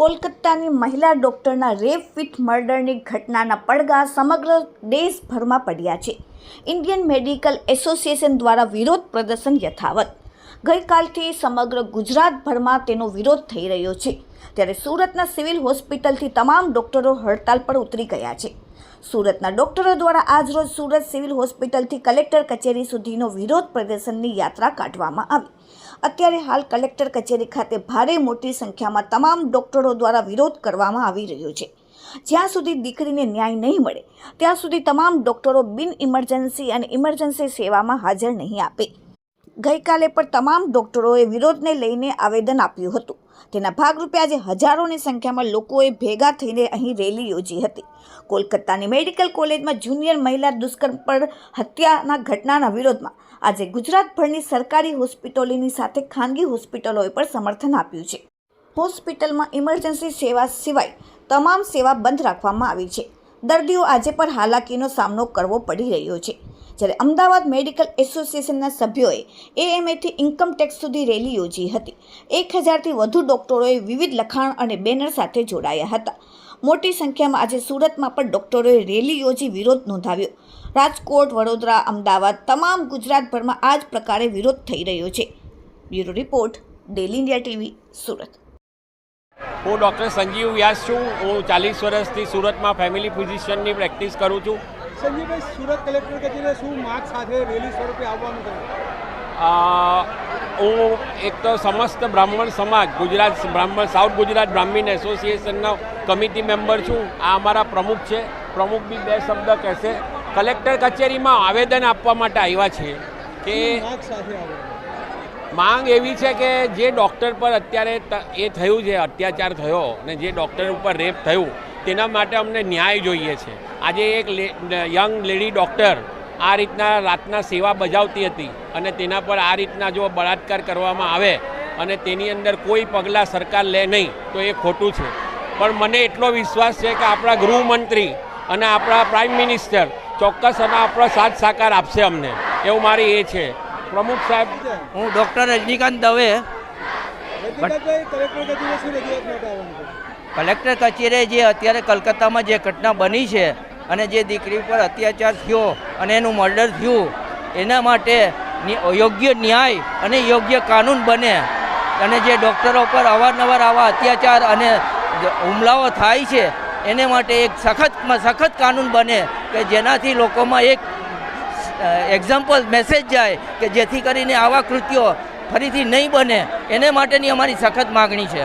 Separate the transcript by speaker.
Speaker 1: કોલકાતાની મહિલા ડૉક્ટરના rape with મર્ડરની ઘટનાના પડઘા સમગ્ર દેશભરમાં પડ્યા છે. ઇન્ડિયન મેડિકલ એસોસિએશન દ્વારા વિરોધ પ્રદર્શન યથાવત. ગઈકાલથી સમગ્ર ગુજરાતભરમાં તેનો વિરોધ થઈ રહ્યો છે. ત્યારે સુરતના સિવિલ હોસ્પિટલથી તમામ ડોક્ટરો હડતાલ પર ઉતરી ગયા છે. સુરતના ડોક્ટરો દ્વારા આજરોજ સુરત સિવિલ હોસ્પિટલથી કલેક્ટર કચેરી સુધીનો વિરોધ પ્રદર્શનની યાત્રા કાઢવામાં આવી. અત્યારે હાલ કલેક્ટર કચેરી ખાતે ભારે મોટી સંખ્યામાં તમામ ડોક્ટરો દ્વારા વિરોધ કરવામાં આવી રહ્યો છે. જ્યાં સુધી દીકરીને ન્યાય નહીં મળે, ત્યાં સુધી તમામ ડોક્ટરો બિન ઇમરજન્સી અને ઇમરજન્સી સેવામાં હાજર નહીં આપે. ગઈકાલે પણ તમામ ડોક્ટરોએ વિરોધને લઈને આવેદન આપ્યું હતું. તેના ભાગરૂપે આજે હજારોની સંખ્યામાં લોકોએ ભેગા થઈને અહીં રેલી યોજી હતી. કોલકાતાની મેડિકલ કોલેજમાં જુનિયર મહિલા દુષ્કર્મ પર હત્યાના ઘટનાના વિરોધમાં આજે ગુજરાતભરની સરકારી હોસ્પિટલોની સાથે ખાનગી હોસ્પિટલોએ પણ સમર્થન આપ્યું છે. હોસ્પિટલમાં ઇમરજન્સી સેવા સિવાય તમામ સેવા બંધ રાખવામાં આવી છે. દર્દીઓ આજે પણ હાલાકીનો સામનો કરવો પડી રહ્યો છે. જ્યારે અમદાવાદ મેડિકલ એસોસિએશનના સભ્યોએ એએમએથી ઇન્કમટેક્સ સુધી રેલી યોજી હતી. એક હજારથી વધુ ડોક્ટરોએ વિવિધ લખાણ અને બેનર સાથે જોડાયા હતા. મોટી સંખ્યામાં આજે સુરતમાં પણ ડોક્ટરોએ રેલી યોજી વિરોધ નોંધાવ્યો. રાજકોટ, વડોદરા, અમદાવાદ તમામ ગુજરાતભરમાં આ જ પ્રકારે વિરોધ થઈ રહ્યો છે. Bureau report, daily India TV, Surat.
Speaker 2: હું ડૉક્ટર સંજીવ વ્યાસ છું. હું ચાલીસ વર્ષથી સુરતમાં ફેમિલી ફિઝિશિયનની પ્રેક્ટિસ કરું છું.
Speaker 3: સંજીવભાઈ સુરત કલેક્ટર કચેરીએ શું માર્ગ સાથે રેલી સ્વરૂપે આવવાનું થયું
Speaker 2: હું એક તો સમસ્ત બ્રાહ્મણ સમાજ ગુજરાત બ્રાહ્મણ સાઉથ ગુજરાત બ્રાહ્મીન એસોસિએશનનો કમિટી મેમ્બર છું. આ અમારા પ્રમુખ છે. પ્રમુખ બી બે શબ્દ કહેશે. કલેક્ટર કચેરીમાં આવેદન આપવા માટે આવ્યા છે કે
Speaker 3: માગ
Speaker 2: એવી છે કે જે ડૉક્ટર પર અત્યારે એ થયું છે, અત્યાચાર થયો અને જે ડૉક્ટર ઉપર રેપ થયું, તેના માટે અમને ન્યાય જોઈએ છે. આજે એક યંગ લેડી ડૉક્ટર આ રીતના રાતના સેવા બજાવતી હતી અને તેના પર આ રીતના જો બળાત્કાર કરવામાં આવે અને તેની અંદર કોઈ પગલાં સરકાર લે નહીં, તો એ ખોટું છે. પણ મને એટલો વિશ્વાસ છે કે આપણા ગૃહમંત્રી અને આપણા પ્રાઇમ મિનિસ્ટર ચોક્કસ અને આપણો સાથ સાકાર આપશે અમને. એવું મારી એ છે. પ્રમુખ સાહેબ
Speaker 4: હું ડૉક્ટર રજનીકાંત દવે.
Speaker 3: કલેક્ટર કચેરીએ
Speaker 4: જે અત્યારે કલકત્તામાં જે ઘટના બની છે અને જે દીકરી પર અત્યાચાર થયો અને એનું મર્ડર થયું એના માટે યોગ્ય ન્યાય અને યોગ્ય કાનૂન બને. અને જે ડૉક્ટરો પર અવારનવાર આવા અત્યાચાર અને હુમલાઓ થાય છે એને માટે એક સખતમાં સખત કાનૂન બને કે જેનાથી લોકોમાં એક એક્ઝામ્પલ મેસેજ જાય કે જેથી કરીને આવા કૃત્યો ફરીથી નહીં બને. એને માટેની અમારી સખત માગણી છે.